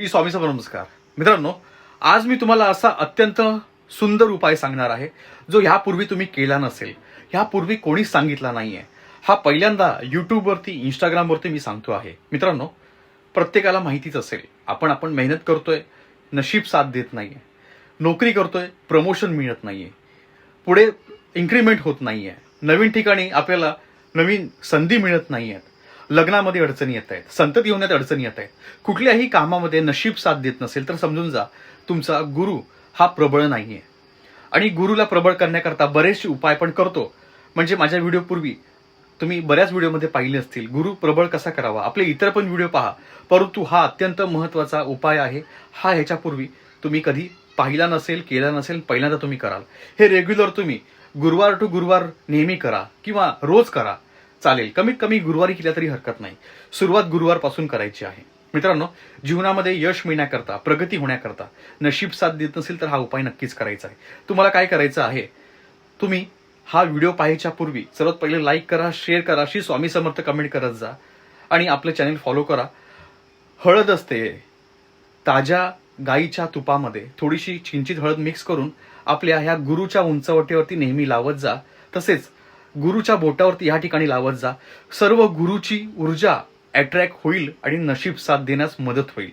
श्री स्वामी सभा नमस्कार. मित्रांनो आज मी तुम्हाला असा अत्यंत सुंदर उपाय सांगणार आहे जो ह्यापूर्वी तुम्ही केला नसेल. ह्यापूर्वी कोणीच सांगितला नाहीये. हा पहिल्यांदा युट्यूबवरती इंस्टाग्रामवरती मी सांगतो आहे. मित्रांनो प्रत्येकाला माहितीच असेल आपण आपण मेहनत करतोय नशीब साथ देत नाहीये. नोकरी करतोय प्रमोशन मिळत नाहीये. पुढे इन्क्रीमेंट होत नाहीये. नवीन ठिकाणी आपल्याला नवीन संधी मिळत नाहीयेत. लग्नामध्ये अडचणी येत आहेत. संतती होण्यात अडचणी येत आहेत. कुठल्याही कामामध्ये नशीब साथ देत नसेल तर समजून जा तुमचा गुरु हा प्रबळ नाहीये. आणि गुरुला प्रबळ करण्याकरता बरेचसे उपाय पण करतो. म्हणजे माझ्या व्हिडिओपूर्वी तुम्ही बऱ्याच व्हिडिओमध्ये पाहिले असतील गुरु प्रबळ कसा करावा? आपले इतर पण व्हिडिओ पहा. परंतु हा अत्यंत महत्त्वाचा उपाय आहे. हा ह्याच्यापूर्वी तुम्ही कधी पाहिला नसेल केला नसेल पहिल्यांदा तुम्ही कराल. हे रेग्युलर तुम्ही गुरुवार टू गुरुवार नेहमी करा किंवा रोज करा. चालेल. कमीत कमी गुरुवारी केल्या तरी हरकत नाही. सुरुवात गुरुवारपासून करायची आहे. मित्रांनो जीवनामध्ये यश मिळण्याकरता प्रगती होण्याकरता नशीब साथ देत नसेल तर हा उपाय नक्कीच करायचा आहे. तुम्हाला काय करायचं आहे? तुम्ही हा व्हिडिओ पाहायच्या पूर्वी सर्वात पहिले लाईक करा शेअर करा श्री स्वामी समर्थ कमेंट करत जा आणि आपलं चॅनल फॉलो करा. हळद असते. ताज्या गाईच्या तुपामध्ये थोडीशी चिंचित हळद मिक्स करून आपल्या ह्या गुरुच्या उंचवटीवरती नेहमी लावत जा. तसेच गुरुच्या बोटावरती ह्या ठिकाणी लावत जा. सर्व गुरुची ऊर्जा अट्रॅक्ट होईल आणि नशीब साथ देण्यास मदत होईल.